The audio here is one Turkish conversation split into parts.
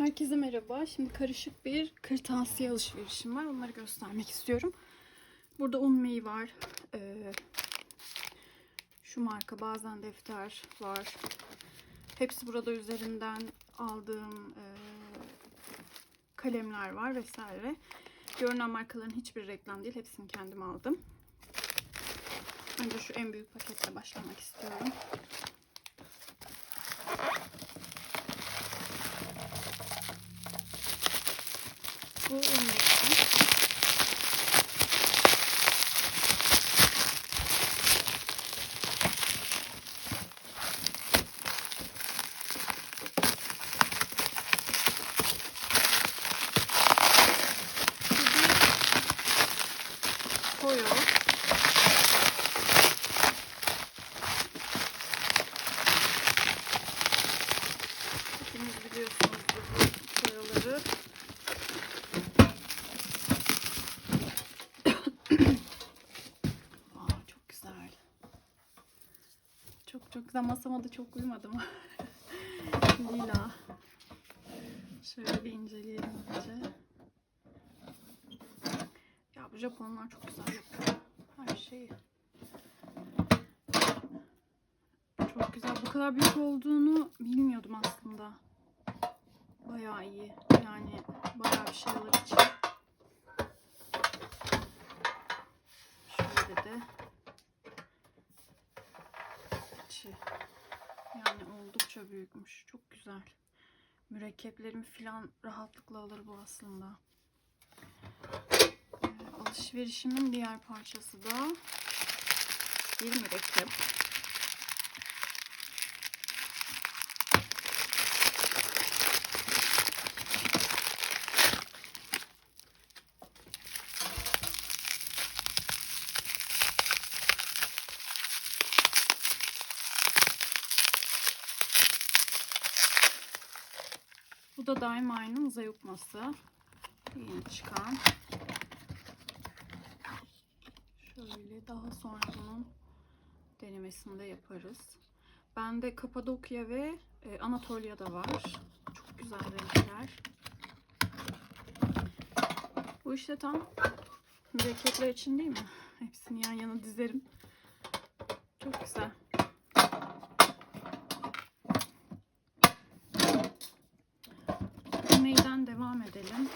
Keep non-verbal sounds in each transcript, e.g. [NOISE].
Herkese merhaba. Şimdi karışık bir kırtasiye alışverişim var. Onları göstermek istiyorum. Burada Unmei var. Ee, şu marka bazen defter var. Hepsi burada üzerinden aldığım e, kalemler var vesaire. Görünen markaların hiçbir reklam değil. Hepsini kendim aldım. Önce şu en büyük paketle başlamak istiyorum. Bu Unmei'den. Bu bir Koyo. Hepiniz biliyorsunuzdur bu koyoları. Aa, çok güzel. Çok çok güzel. Masama da çok uyumadım. [LAUGHS] Lila. Şöyle bir inceleyelim önce. Ya bu Japonlar çok güzel yapıyor. Her şeyi. Çok güzel. Bu kadar büyük olduğunu bilmiyordum aslında. Bayağı iyi. Yani bayağı bir şey alır. Şöyle de içi. Yani büyükmüş. Çok güzel. Mürekkeplerimi falan rahatlıkla alır bu aslında. Ee, alışverişimin diğer parçası da bir mürekkep. Bu da Daimai'nin zayıfması. Yeni çıkan. Şöyle daha sonra bunun denemesini de yaparız. Bende Kapadokya ve e, var. Çok güzel renkler. Bu işte tam mürekkepler için değil mi? Hepsini yan yana dizerim. Çok güzel. Devam edelim.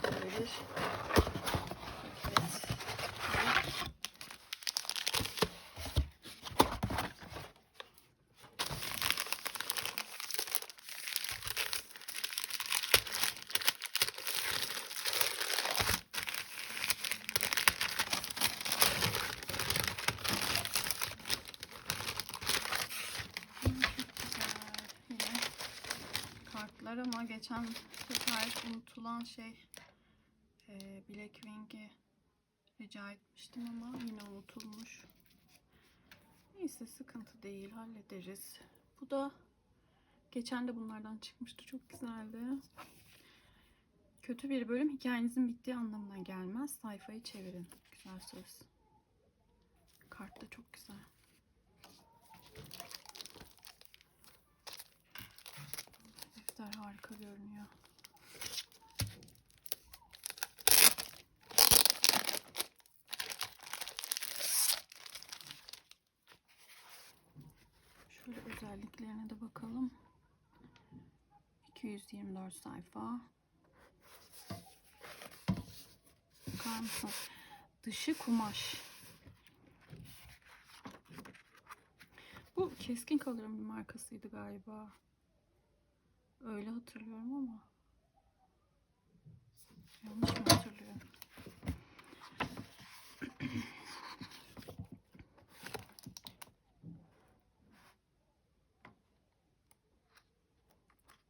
Şöyle bir paket. Çok güzel. Yine kartlar ama geçen sefer unutulan şey e, Blackwing'i rica etmiştim ama yine unutulmuş. Neyse sıkıntı değil hallederiz. Bu da geçen de bunlardan çıkmıştı. Çok güzeldi. Kötü bir bölüm hikayenizin bittiği anlamına gelmez. Sayfayı çevirin. Güzel söz. Kart da çok güzel. Defter harika görünüyor. Şöyle özelliklerine de bakalım. 224 sayfa. Bakar mısın? Dışı kumaş. Bu keskin kalırım bir markasıydı galiba. Öyle hatırlıyorum ama. Yanlış mı hatırlıyorum? [CLEARS THROAT]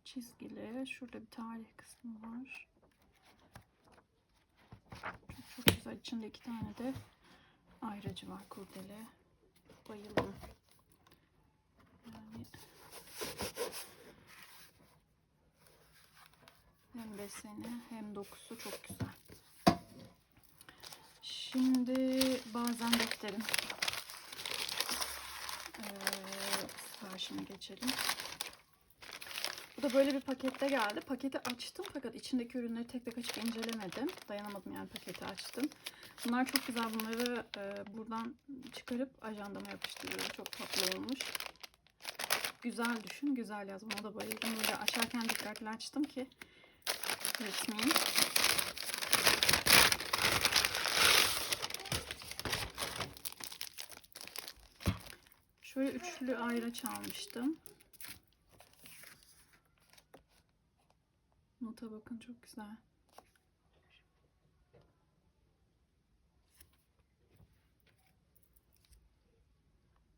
Çizgili. Şurada bir tarih kısmı var. Çok çok güzel. İçinde iki tane de ayracı var kurdele. Bayıldım. Yani Hem deseni hem dokusu çok güzel. Şimdi bazen eee siparişine geçelim. Bu da böyle bir pakette geldi. Paketi açtım fakat içindeki ürünleri tek tek açıp incelemedim. Dayanamadım yani paketi açtım. Bunlar çok güzel. Bunları e, buradan çıkarıp ajandama yapıştırıyorum. Çok tatlı olmuş. Güzel düşün, güzel yaz. Buna da bayıldım. Böyle açarken dikkatli açtım ki yırtmayayım. Şöyle üçlü ayraç almıştım. Nota bakın çok güzel.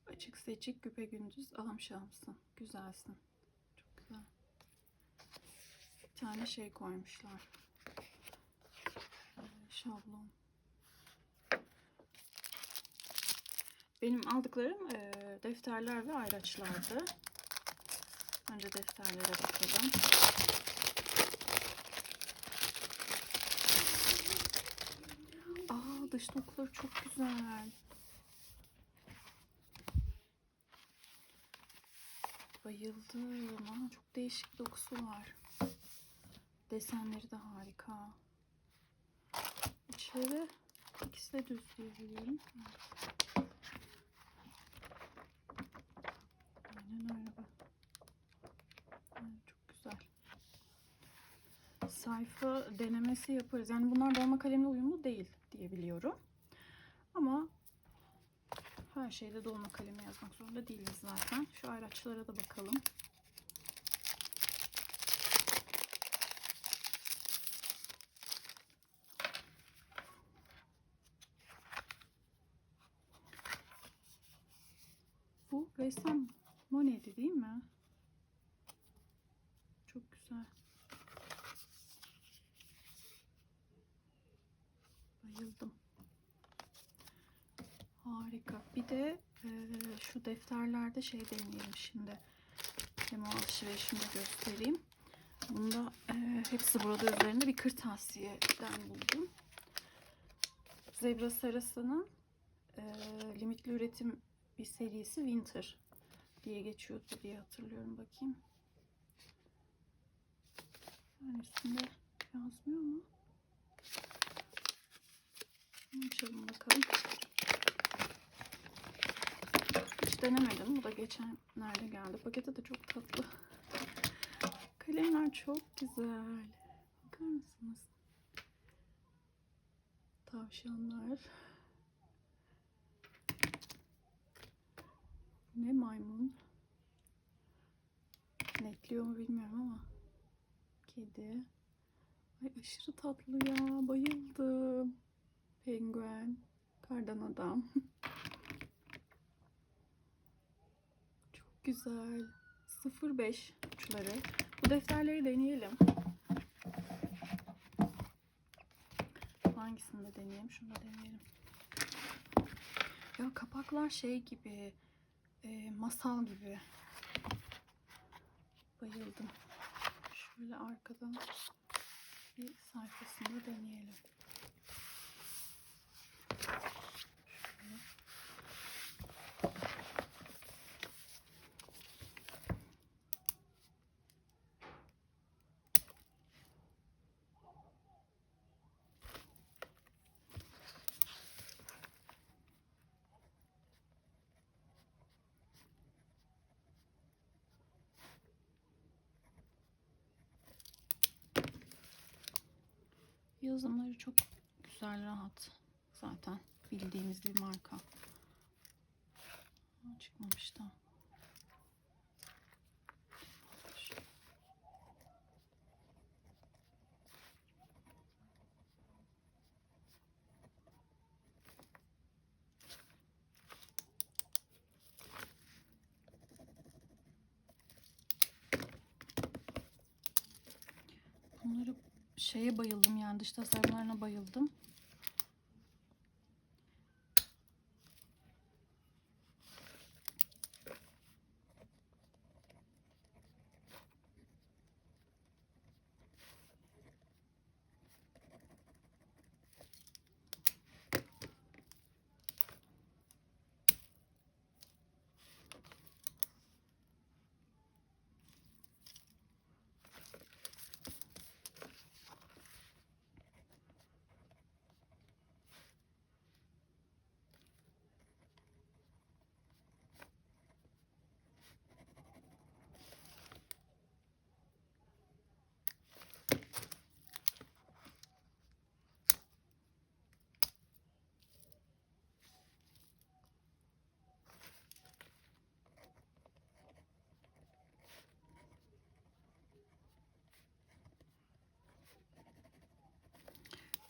Açık seçik güpe gündüz alım şamsın. Güzelsin. Bir tane şey koymuşlar. Ee, Şablon. Benim aldıklarım e, defterler ve ayraçlardı. Önce defterlere bakalım. Aa dış dokuları çok güzel. Bayıldım. Aa, çok değişik dokusu var. Desenleri de harika. İçleri ikisi de düz diye biliyorum. Evet. Aynen öyle bak. Çok güzel. Sayfa denemesi yaparız. Yani bunlar dolma kalemle uyumlu değil diye biliyorum. Ama her şeyde dolma kalemi yazmak zorunda değiliz zaten. Şu ayraçlara da bakalım. Bu ressam Monet'ti değil mi? Çok güzel. Bayıldım. Harika. Bir de e, şu defterlerde şey deneyelim şimdi. Hem de göstereyim. Bunda e, hepsi burada üzerinde bir kırtasiyeden buldum. Zebra sarısının e, limitli üretim bir serisi Winter diye geçiyordu diye hatırlıyorum. Bakayım. Yani üstünde yazmıyor mu? Açalım bakalım. Hiç denemedim. Bu da geçenlerde geldi. Paketi de çok tatlı. Kalemler çok güzel. Bakar mısınız? Tavşanlar. Ne maymun? Netliyor mu bilmiyorum ama. Kedi. Ay aşırı tatlı ya. Bayıldım. Penguen. Kardan adam. [LAUGHS] Çok güzel. 05 uçları. Bu defterleri deneyelim. Hangisini de deneyelim? Şunu da deneyelim. Ya kapaklar şey gibi. E, masal gibi. Bayıldım. Şöyle arkadan bir sayfasını deneyelim. Yazımları çok güzel, rahat. Zaten bildiğimiz bir marka. Çıkmamış da. Bunları şeye bayıldım yani dış tasarımlarına bayıldım.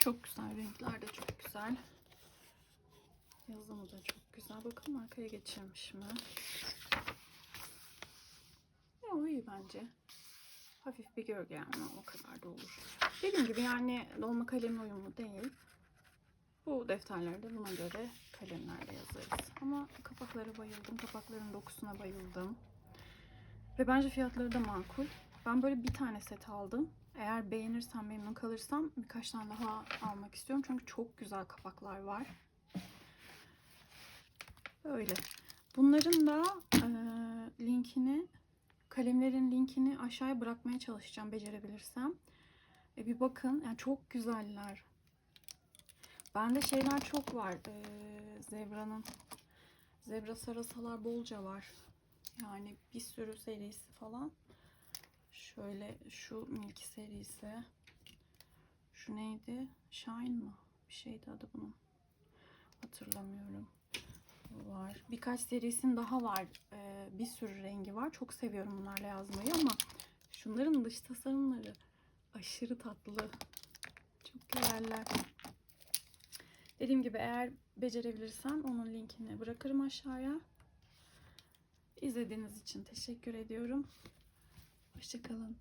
Çok güzel. Renkler de çok güzel. Yazımı da çok güzel. Bakalım arkaya geçirmiş mi? Ya o iyi bence. Hafif bir gölge yani o kadar da olur. Dediğim gibi yani dolma kalemle uyumlu değil. Bu defterlerde buna göre kalemlerle yazarız. Ama kapaklara bayıldım. Kapakların dokusuna bayıldım. Ve bence fiyatları da makul. Ben böyle bir tane set aldım. Eğer beğenirsem, memnun kalırsam birkaç tane daha almak istiyorum. Çünkü çok güzel kapaklar var. Öyle. Bunların da eee, linkini, kalemlerin linkini aşağıya bırakmaya çalışacağım becerebilirsem. E bir bakın. Yani çok güzeller. Bende şeyler çok var. Eee Zebra'nın. Zebra sarasalar bolca var. Yani bir sürü serisi falan. Şöyle şu Milky serisi. Şu neydi? Shine mı? Bir şeydi adı bunun. Hatırlamıyorum. Var. Birkaç serisinin daha var. Ee, bir sürü rengi var. Çok seviyorum bunlarla yazmayı ama şunların dış tasarımları aşırı tatlı. Çok güzeller. Dediğim gibi eğer becerebilirsem onun linkini bırakırım aşağıya. İzlediğiniz için teşekkür ediyorum. Hoşçakalın.